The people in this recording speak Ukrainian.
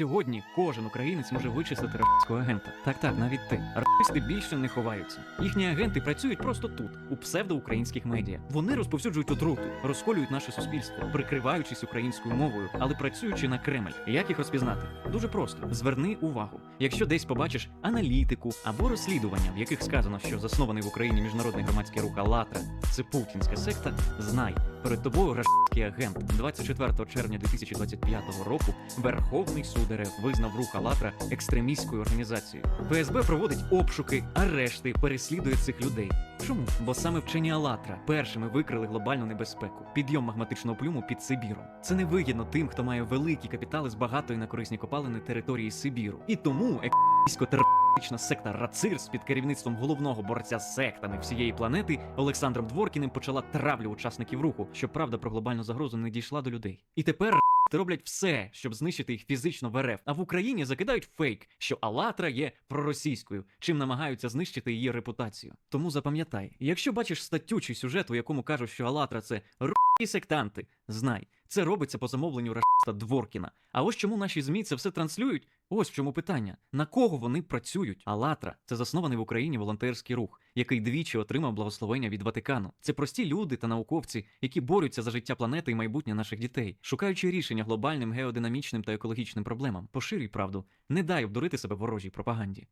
Сьогодні кожен українець може вичислити рашистського агента. Так, так, навіть ти. Рашисти більше не ховаються. Їхні агенти працюють просто тут, у псевдоукраїнських медіа. Вони розповсюджують отруту, розколюють наше суспільство, прикриваючись українською мовою, але працюючи на Кремль. Як їх розпізнати? Дуже просто. Зверни увагу. Якщо десь побачиш аналітику або розслідування, в яких сказано, що заснований в Україні міжнародний громадський рух «АЛЛАТРА» – це путінська секта, знай, перед тобою рашистський агент. 24 червня 2025 року Верховний суд РФ визнав рух «АЛЛАТРА» екстремістською організацією. ФСБ проводить обшуки, арешти, переслідує цих людей. Чому? Бо саме вчені «АЛЛАТРА» першими викрили глобальну небезпеку підйом магматичного плюму під Сибіром. Це невигідно тим, хто має великі капітали з багатої на корисні копалини території Сибіру. І тому екстремістсько-терористична секта Рацирс під керівництвом головного борця з сектами всієї планети Олександром Дворкіним почала травлю учасників руху, щоб правда про глобальну загрозу не дійшла до людей. І тепер р**ти роблять все, щоб знищити їх фізично в РФ. А в Україні закидають фейк, що Алатра є проросійською, чим намагаються знищити її репутацію. Тому запам'ятай, якщо бачиш статтю чи сюжет, у якому кажуть, що Алатра це і сектанти, знай, це робиться по замовленню рашиста Дворкіна. А ось чому наші змі це все транслюють? Ось в чому питання: на кого вони працюють? Алатра це заснований в Україні волонтерський рух, який двічі отримав благословення від Ватикану. Це прості люди та науковці, які борються за життя планети і майбутнє наших дітей, шукаючи рішення глобальним геодинамічним та екологічним проблемам. Поширюй правду, не дай обдурити себе ворожій пропаганді.